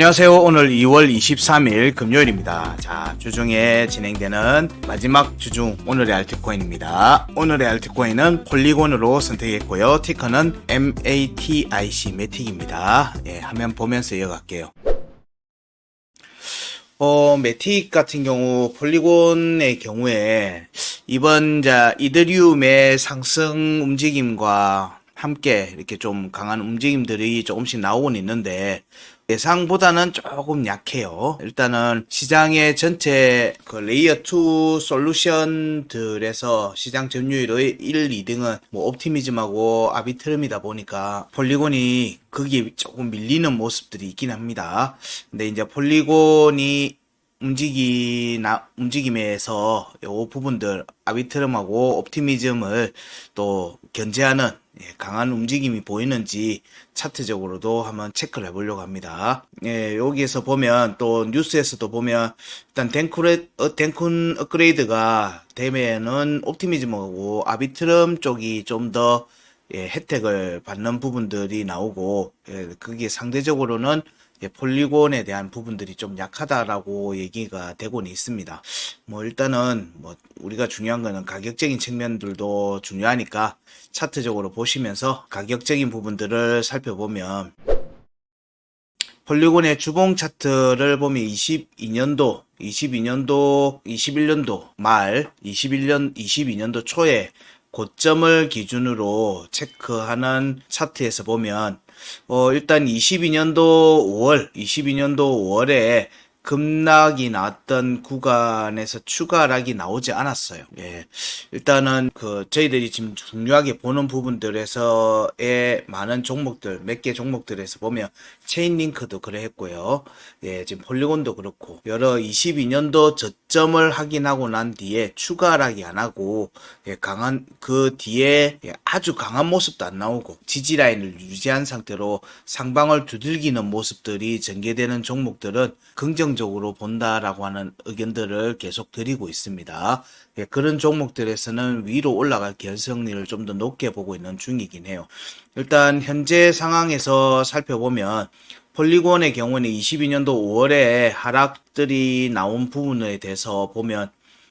안녕하세요. 오늘 2월 23일 금요일입니다. 자, 주중에 진행되는 마지막 주중 오늘의 알트코인입니다. 오늘의 알트코인은 폴리곤으로 선택했고요. 티커는 MATIC 매틱입니다. 예, 화면 보면서 이어갈게요. 어, 매틱 같은 경우, 폴리곤의 경우에, 이번, 자, 이더리움의 상승 움직임과 함께 이렇게 좀 강한 움직임들이 조금씩 나오곤 있는데, 예상보다는 조금 약해요. 일단은 시장의 전체 그 레이어 2 솔루션들에서 시장 점유율의 1, 2등은 뭐 옵티미즘하고 아비트름이다 보니까 폴리곤이 거기에 조금 밀리는 모습들이 있긴 합니다. 근데 이제 폴리곤이 움직이나 움직임에서 요 부분들 아비트름하고 옵티미즘을 또 견제하는 예, 강한 움직임이 보이는지 차트적으로도 한번 체크를 해보려고 합니다. 예, 여기에서 보면 또 뉴스에서도 보면 일단 덴쿠레, 어, 덴쿤 업그레이드가 되면은 옵티미즘하고 아비트름 쪽이 좀더 예, 혜택을 받는 부분들이 나오고 예, 그게 상대적으로는 예, 폴리곤에 대한 부분들이 좀 약하다라고 얘기가 되고는 있습니다. 뭐 일단은 뭐 우리가 중요한 거는 가격적인 측면들도 중요하니까 차트적으로 보시면서 가격적인 부분들을 살펴보면 폴리곤의 주봉 차트를 보면 22년도, 22년도, 21년도 말, 21년, 22년도 초에 고점을 기준으로 체크하는 차트에서 보면 어, 일단 22년도 5월, 22년도 5월에 급락이 나왔던 구간에서 추가락이 나오지 않았어요. 예. 일단은 그 저희들이 지금 중요하게 보는 부분들에서의 많은 종목들, 몇 개 종목들에서 보면 체인링크도 그래 했고요. 예, 지금 폴리곤도 그렇고 여러 22년도 저 점을 확인하고 난 뒤에 추가락이 안 하고 예, 강한 그 뒤에 예, 아주 강한 모습도 안 나오고 지지 라인을 유지한 상태로 상방을 두들기는 모습들이 전개되는 종목들은 긍정적으로 본다라고 하는 의견들을 계속 드리고 있습니다. 예, 그런 종목들에서는 위로 올라갈 개연성률을 좀 더 높게 보고 있는 중이긴 해요. 일단 현재 상황에서 살펴보면 폴리곤의 경우는 22년도 5월에 하락들이 나온 부분에 대해서 보면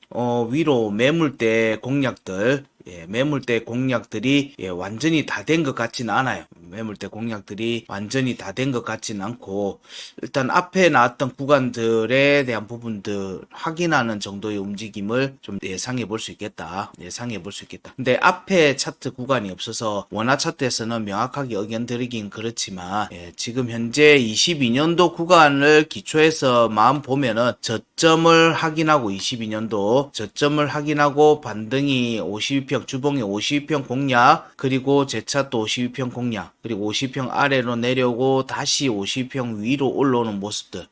어, 위로 매물대 공략들, 예, 매물대 공략들이 예, 완전히 다 된 것 같지는 않아요. 매물대 공략들이 완전히 다 된 것 같지는 않고 일단 앞에 나왔던 구간들에 대한 부분들 확인하는 정도의 움직임을 좀 예상해 볼 수 있겠다. 예상해 볼 수 있겠다. 근데 앞에 차트 구간이 없어서 원화 차트에서는 명확하게 의견 드리긴 그렇지만 예, 지금 현재 22년도 구간을 기초해서 마음 보면은 저점을 확인하고 22년도 저점을 확인하고 반등이 52평 주봉이 52평 공략 그리고 재차도 52평 공략 그리고 50평 아래로 내려오고 다시 50평 위로 올라오는 모습들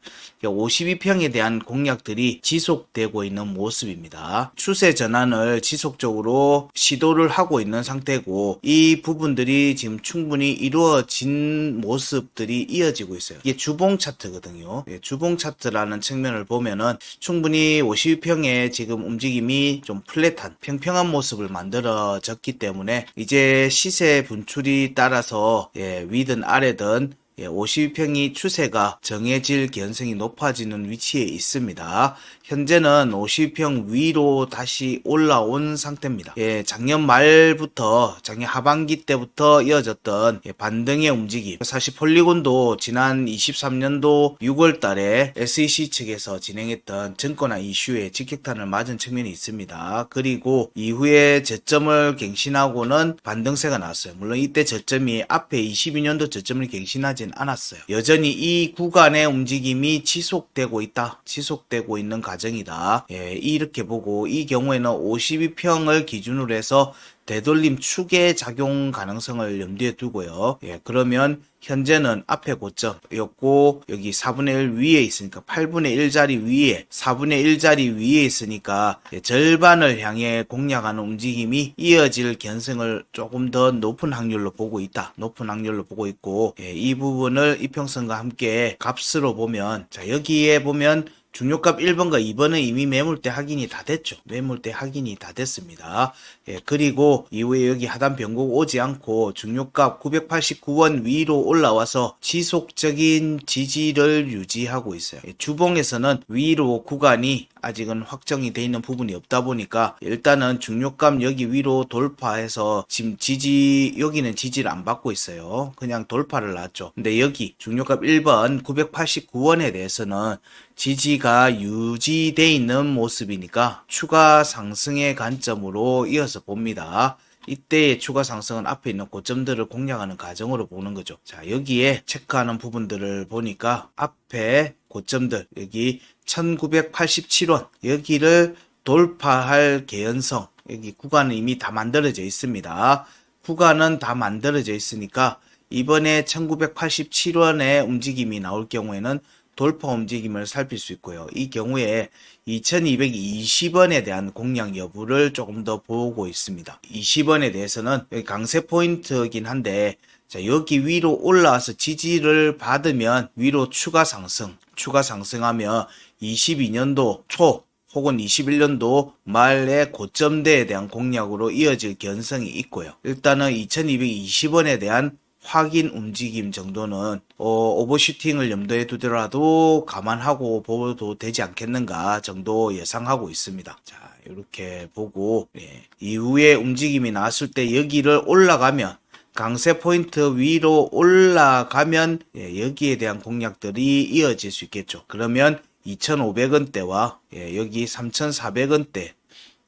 52평에 대한 공략들이 지속되고 있는 모습입니다. 추세 전환을 지속적으로 시도를 하고 있는 상태고 이 부분들이 지금 충분히 이루어진 모습들이 이어지고 있어요. 이게 주봉 차트거든요. 예, 주봉 차트라는 측면을 보면은 충분히 52평의 지금 움직임이 좀 플랫한 평평한 모습을 만들어졌기 때문에 이제 시세 분출이 따라서 예, 위든 아래든 예, 52평이 추세가 정해질 개연성이 높아지는 위치에 있습니다. 현재는 52평 위로 다시 올라온 상태입니다. 예, 작년 말부터 작년 하반기 때부터 이어졌던 예, 반등의 움직임. 사실 폴리곤도 지난 23년도 6월 달에 SEC 측에서 진행했던 증권화 이슈에 직격탄을 맞은 측면이 있습니다. 그리고 이후에 저점을 갱신하고는 반등세가 나왔어요. 물론 이때 저점이 앞에 22년도 저점을 갱신하 진 않았어요. 여전히 이 구간의 움직임이 지속되고 있다. 지속되고 있는 과정이다. 예, 이렇게 보고 이 경우에는 52평을 기준으로 해서 되돌림 축의 작용 가능성을 염두에 두고요. 예, 그러면 현재는 앞에 고점이었고 여기 4분의 1 위에 있으니까 8분의 1 자리 위에 4분의 1 자리 위에 있으니까 예, 절반을 향해 공략하는 움직임이 이어질 견성을 조금 더 높은 확률로 보고 있다. 높은 확률로 보고 있고 예, 이 부분을 이평선과 함께 값으로 보면 자 여기에 보면 중요값 1번과 2번은 이미 매물대 확인이 다 됐죠. 매물대 확인이 다 됐습니다. 예, 그리고 이후에 여기 하단 변곡 오지 않고 중요값 989원 위로 올라와서 지속적인 지지를 유지하고 있어요. 예, 주봉에서는 위로 구간이 아직은 확정이 돼 있는 부분이 없다 보니까 일단은 중요값 여기 위로 돌파해서 지금 지지 여기는 지지를 안 받고 있어요. 그냥 돌파를 놨죠. 근데 여기 중요값 1번 989원에 대해서는 지지가 유지돼 있는 모습이니까 추가 상승의 관점으로 이어서 봅니다. 이때의 추가 상승은 앞에 있는 고점들을 공략하는 과정으로 보는 거죠. 자, 여기에 체크하는 부분들을 보니까 앞에 고점들, 여기 1987원, 여기를 돌파할 개연성, 여기 구간은 이미 다 만들어져 있습니다. 구간은 다 만들어져 있으니까 이번에 1987원의 움직임이 나올 경우에는 돌파 움직임을 살필 수 있고요. 이 경우에 2220원에 대한 공략 여부를 조금 더 보고 있습니다. 20원에 대해서는 강세 포인트이긴 한데 자, 여기 위로 올라와서 지지를 받으면 위로 추가 상승, 추가 상승하면 22년도 초 혹은 21년도 말의 고점대에 대한 공략으로 이어질 견성이 있고요. 일단은 2220원에 대한 확인 움직임 정도는 어, 오버슈팅을 염두에 두더라도 감안하고 보도 되지 않겠는가 정도 예상하고 있습니다. 자, 이렇게 보고 예, 이후에 움직임이 나왔을 때 여기를 올라가면 강세 포인트 위로 올라가면 예, 여기에 대한 공략들이 이어질 수 있겠죠. 그러면 2,500원대와 예, 여기 3,400원대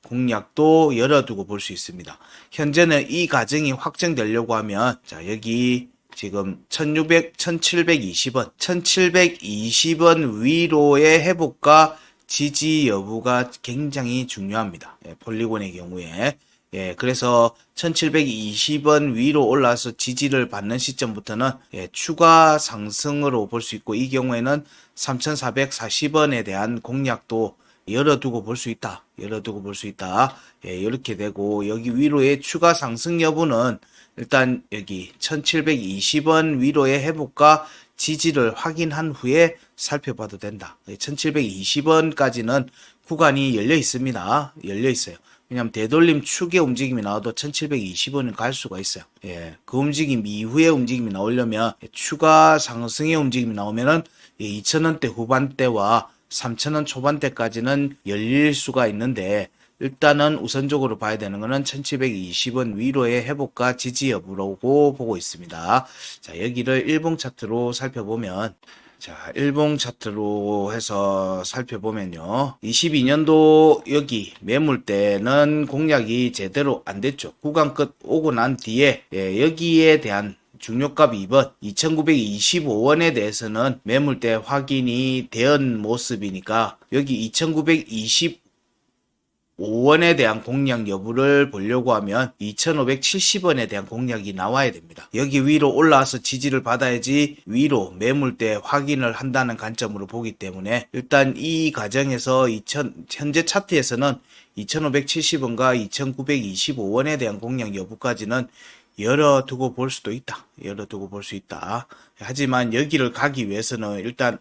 공략도 열어두고 볼 수 있습니다. 현재는 이 과정이 확정되려고 하면 자 여기 지금 1600, 1720원, 1720원 위로의 회복과 지지 여부가 굉장히 중요합니다. 예, 폴리곤의 경우에 예, 그래서 1720원 위로 올라서 지지를 받는 시점부터는 예, 추가 상승으로 볼 수 있고 이 경우에는 3440원에 대한 공략도 열어두고 볼 수 있다. 열어두고 볼 수 있다. 예, 이렇게 되고 여기 위로의 추가 상승 여부는 일단 여기 1720원 위로의 회복과 지지를 확인한 후에 살펴봐도 된다. 1720원까지는 구간이 열려 있습니다. 열려 있어요. 왜냐하면 되돌림 축의 움직임이 나와도 1720원은 갈 수가 있어요. 예, 그 움직임 이후에 움직임이 나오려면 추가 상승의 움직임이 나오면은 2,000원대 후반대와 3,000원 초반대까지는 열릴 수가 있는데 일단은 우선적으로 봐야 되는 거는 1720원 위로의 회복과 지지 여부라고 보고 있습니다. 자, 여기를 일봉 차트로 살펴보면 자, 일봉 차트로 해서 살펴보면요. 22년도 여기 매물대는 공략이 제대로 안 됐죠. 구간 끝 오고 난 뒤에 예, 여기에 대한 중요값 2번 2925원에 대해서는 매물대 확인이 된 모습이니까 여기 2925원에 대한 공략 여부를 보려고 하면 2570원에 대한 공략이 나와야 됩니다. 여기 위로 올라와서 지지를 받아야지 위로 매물대 확인을 한다는 관점으로 보기 때문에 일단 이 과정에서 2000, 현재 차트에서는 2570원과 2925원에 대한 공략 여부까지는 열어두고 볼 수도 있다. 열어두고 볼 수 있다. 하지만 여기를 가기 위해서는 일단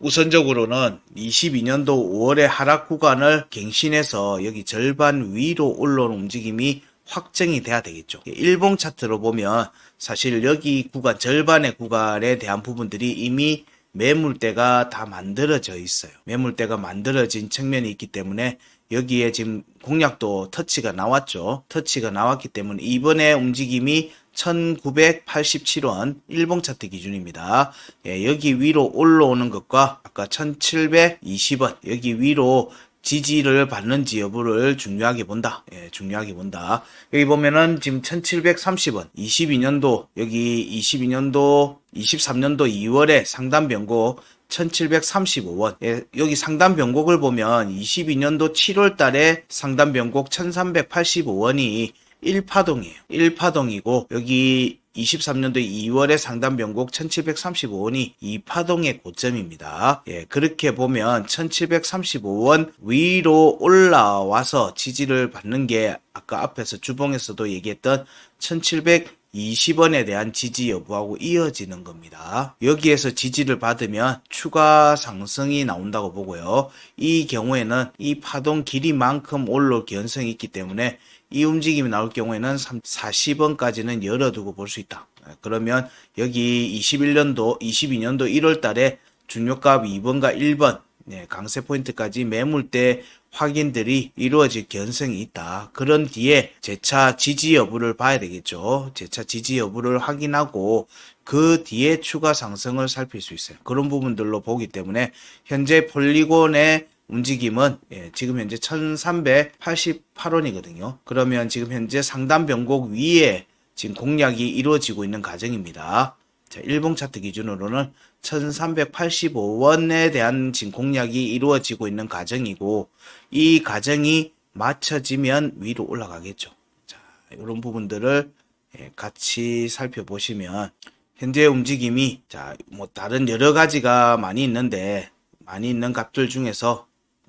우선적으로는 22년도 5월의 하락 구간을 갱신해서 여기 절반 위로 올라오는 움직임이 확정이 돼야 되겠죠. 일봉 차트로 보면 사실 여기 구간 절반의 구간에 대한 부분들이 이미 매물대가 다 만들어져 있어요. 매물대가 만들어진 측면이 있기 때문에 여기에 지금 공략도 터치가 나왔죠. 터치가 나왔기 때문에 이번에 움직임이 1987원 일봉 차트 기준입니다. 예, 여기 위로 올라오는 것과 아까 1720원 여기 위로 지지를 받는지 여부를 중요하게 본다. 예, 중요하게 본다. 여기 보면은 지금 1730원, 22년도, 여기 22년도, 23년도 2월에 상단 변곡 1735원. 예, 여기 상단 변곡을 보면 22년도 7월 달에 상단 변곡 1385원이 1파동이에요. 1파동이고 여기 23년도 2월에 상단 변곡 1735원이 2파동의 고점입니다. 예, 그렇게 보면 1735원 위로 올라와서 지지를 받는 게 아까 앞에서 주봉에서도 얘기했던 1700 20원에 대한 지지 여부하고 이어지는 겁니다. 여기에서 지지를 받으면 추가 상승이 나온다고 보고요. 이 경우에는 이 파동 길이만큼 올라올 개연성이 있기 때문에 이 움직임이 나올 경우에는 40원까지는 열어두고 볼 수 있다. 그러면 여기 21년도, 22년도 1월 달에 중요값 2번과 1번 네, 강세 포인트까지 매물대 확인들이 이루어질 개연성이 있다. 그런 뒤에 재차 지지 여부를 봐야 되겠죠. 재차 지지 여부를 확인하고 그 뒤에 추가 상승을 살필 수 있어요. 그런 부분들로 보기 때문에 현재 폴리곤의 움직임은 예, 지금 현재 1388원이거든요. 그러면 지금 현재 상단 변곡 위에 지금 공략이 이루어지고 있는 과정입니다. 자, 일봉 차트 기준으로는 1385원에 대한 지금 공략이 이루어지고 있는 과정이고 이 과정이 맞춰지면 위로 올라가겠죠. 자, 이런 부분들을 예, 같이 살펴보시면 현재 움직임이 자, 뭐 다른 여러 가지가 많이 있는데 많이 있는 값들 중에서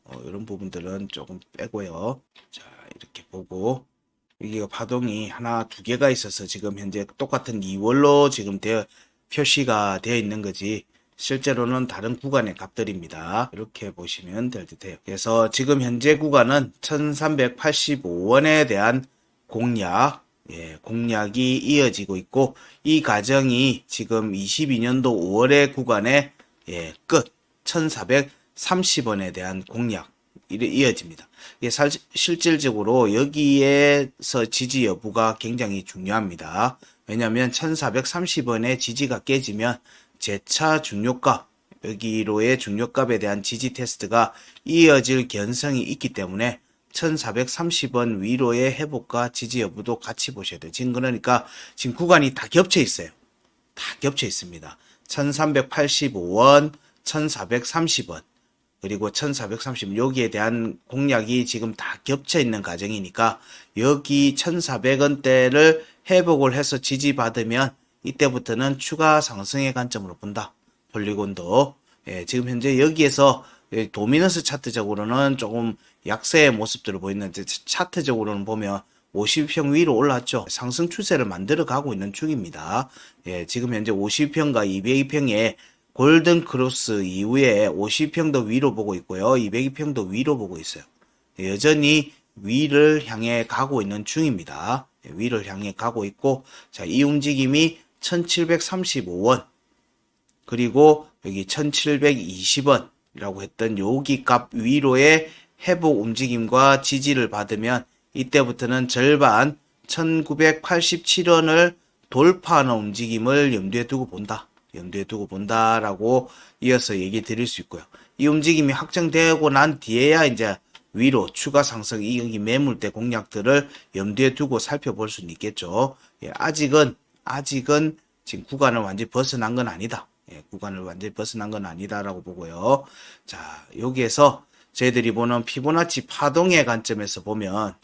어, 이런 부분들은 조금 빼고요. 자, 이렇게 보고 여기가 파동이 하나 두 개가 있어서 지금 현재 똑같은 2월로 지금 되어 표시가 되어 있는 거지 실제로는 다른 구간의 값들입니다. 이렇게 보시면 될 듯해요. 그래서 지금 현재 구간은 1385원에 대한 공략 예, 공략이 이어지고 있고 이 과정이 지금 22년도 5월의 구간의 예, 끝 1430원에 대한 이 이어집니다. 이게 살, 실질적으로 여기에서 지지 여부가 굉장히 중요합니다. 왜냐하면 1430원의 지지가 깨지면 재차 중요값 여기로의 중요값에 대한 지지 테스트가 이어질 견성이 있기 때문에 1430원 위로의 회복과 지지 여부도 같이 보셔야 돼요. 지금 그러니까 지금 구간이 다 겹쳐 있어요. 다 겹쳐 있습니다. 1385원, 1430원, 그리고 1430 여기에 대한 공략이 지금 다 겹쳐 있는 과정이니까 여기 1400원대를 회복을 해서 지지받으면 이때부터는 추가 상승의 관점으로 본다. 폴리곤도 예, 지금 현재 여기에서 예, 도미너스 차트적으로는 조금 약세의 모습들을 보이는데 차트적으로는 보면 50평 위로 올랐죠. 상승 추세를 만들어 가고 있는 중입니다. 예, 지금 현재 50평과 202평에 골든 크로스 이후에 50평도 위로 보고 있고요. 202평도 위로 보고 있어요. 예, 여전히 위를 향해 가고 있는 중입니다. 예, 위를 향해 가고 있고, 자, 이 움직임이 1735원, 그리고 여기 1720원이라고 했던 여기 값 위로의 회복 움직임과 지지를 받으면 이때부터는 절반 1987원을 돌파하는 움직임을 염두에 두고 본다. 염두에 두고 본다라고 이어서 얘기 드릴 수 있고요. 이 움직임이 확정되고 난 뒤에야 이제 위로 추가 상승 이 여기 매물대 공략들을 염두에 두고 살펴볼 수는 있겠죠. 예, 아직은 아직은 지금 구간을 완전히 벗어난 건 아니다. 예, 구간을 완전히 벗어난 건 아니다라고 보고요. 자, 여기에서 저희들이 보는 피보나치 파동의 관점에서 보면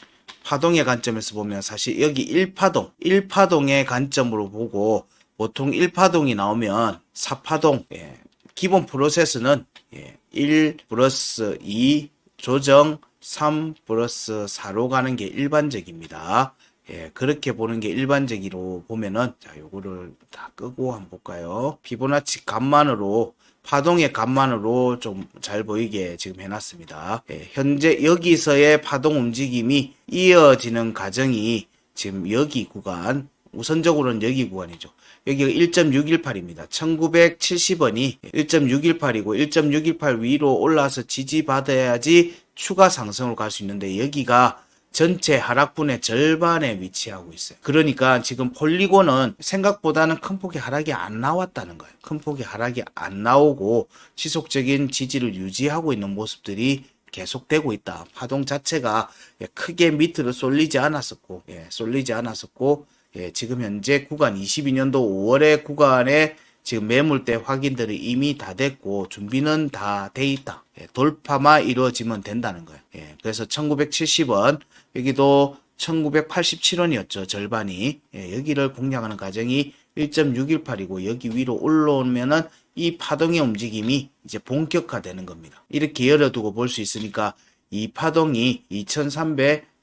파동의 관점에서 보면 사실 여기 1파동, 1파동의 관점으로 보고 보통 1파동이 나오면 4파동, 예, 기본 프로세스는 예, 1 플러스 2 조정 3 플러스 4로 가는 게 일반적입니다. 예, 그렇게 보는 게 일반적으로 보면은, 자, 요거를 다 끄고 한번 볼까요? 피보나치 값만으로, 파동의 값만으로 좀 잘 보이게 지금 해놨습니다. 예, 현재 여기서의 파동 움직임이 이어지는 과정이 지금 여기 구간, 우선적으로는 여기 구간이죠. 여기가 1.618입니다. 1970원이 1.618이고 1.618 위로 올라서 지지받아야지 추가 상승으로 갈 수 있는데 여기가 전체 하락분의 절반에 위치하고 있어요. 그러니까 지금 폴리곤은 생각보다는 큰 폭의 하락이 안 나왔다는 거예요. 큰 폭의 하락이 안 나오고 지속적인 지지를 유지하고 있는 모습들이 계속되고 있다. 파동 자체가 크게 밑으로 쏠리지 않았었고, 예, 쏠리지 않았었고, 예, 지금 현재 구간 22년도 5월의 구간에 지금 매물대 확인들이 이미 다 됐고 준비는 다 돼 있다. 예, 돌파만 이루어지면 된다는 거예요. 예, 그래서 1970원 여기도 1987원이었죠. 절반이. 예, 여기를 공략하는 과정이 1.618이고 여기 위로 올라오면은 이 파동의 움직임이 이제 본격화되는 겁니다. 이렇게 열어두고 볼 수 있으니까 이 파동이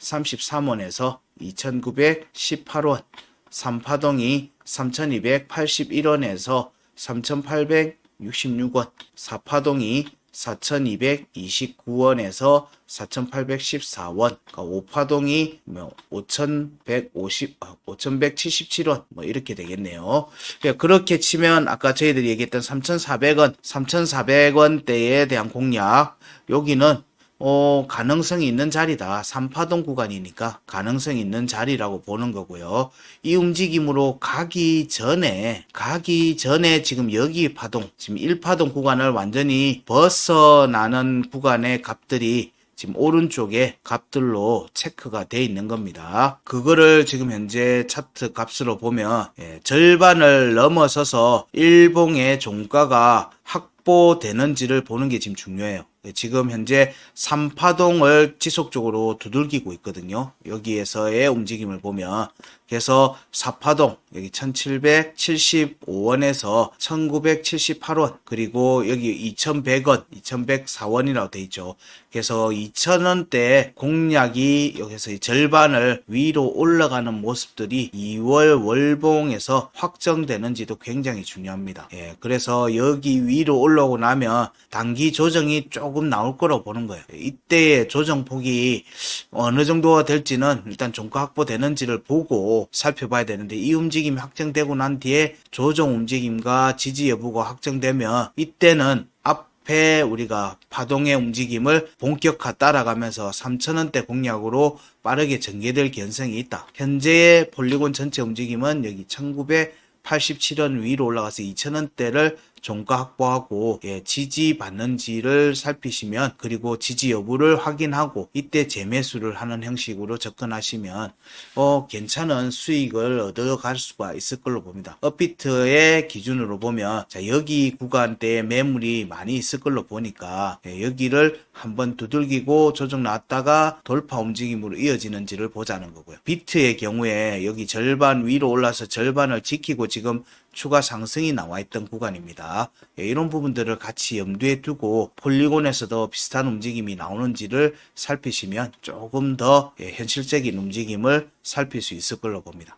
2333원에서 2918원 3파동이 3281원에서 3866원, 4파동이 4229원에서 4814원, 그러니까 5파동이 뭐 5150, 5177원, 뭐 이렇게 되겠네요. 그러니까 그렇게 치면 아까 저희들이 얘기했던 3400원, 3400원대에 대한 공략, 여기는 어, 가능성이 있는 자리다. 3파동 구간이니까 가능성이 있는 자리라고 보는 거고요. 이 움직임으로 가기 전에, 가기 전에 지금 여기 파동, 지금 1파동 구간을 완전히 벗어나는 구간의 값들이 지금 오른쪽에 값들로 체크가 돼 있는 겁니다. 그거를 지금 현재 차트 값으로 보면 예, 절반을 넘어서서 일봉의 종가가 확보되는지를 보는 게 지금 중요해요. 예, 지금 현재 3파동을 지속적으로 두들기고 있거든요. 여기에서의 움직임을 보면 그래서 4파동 여기 1775원에서 1978원 그리고 여기 2100원 2104원이라고 돼 있죠. 그래서 2000원대 공략이 여기서 절반을 위로 올라가는 모습들이 2월 월봉에서 확정되는지도 굉장히 중요합니다. 예, 그래서 여기 위로 올라오고 나면 단기 조정이 조금 나올 거라고 보는 거예요. 이때의 조정폭이 어느 정도가 될지는 일단 종가 확보되는지를 보고 살펴봐야 되는데 이 움직임이 확정되고 난 뒤에 조정 움직임과 지지 여부가 확정되면 이때는 앞에 우리가 파동의 움직임을 본격화 따라가면서 3천원대 공략으로 빠르게 전개될 개연성이 있다. 현재의 폴리곤 전체 움직임은 여기 1987원 위로 올라가서 2천원대를 종가 확보하고 예, 지지 받는지를 살피시면 그리고 지지 여부를 확인하고 이때 재매수를 하는 형식으로 접근하시면 어 괜찮은 수익을 얻어갈 수가 있을 걸로 봅니다. 업비트의 기준으로 보면 자 여기 구간대에 매물이 많이 있을 걸로 보니까 예, 여기를 한번 두들기고 조정 나왔다가 돌파 움직임으로 이어지는지를 보자는 거고요. 비트의 경우에 여기 절반 위로 올라서 절반을 지키고 지금 추가 상승이 나와 있던 구간입니다. 예, 이런 부분들을 같이 염두에 두고 폴리곤에서도 비슷한 움직임이 나오는지를 살피시면 조금 더 예, 현실적인 움직임을 살필 수 있을 걸로 봅니다.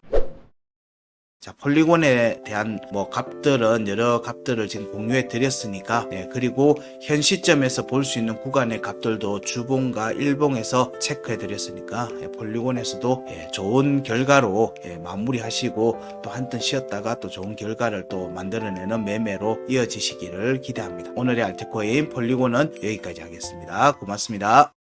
자, 폴리곤에 대한 뭐 값들은 여러 값들을 지금 공유해 드렸으니까, 예, 그리고 현 시점에서 볼 수 있는 구간의 값들도 주봉과 일봉에서 체크해 드렸으니까, 예, 폴리곤에서도 예, 좋은 결과로 예, 마무리하시고 또 한턴 쉬었다가 또 좋은 결과를 또 만들어내는 매매로 이어지시기를 기대합니다. 오늘의 알트코인 폴리곤은 여기까지 하겠습니다. 고맙습니다.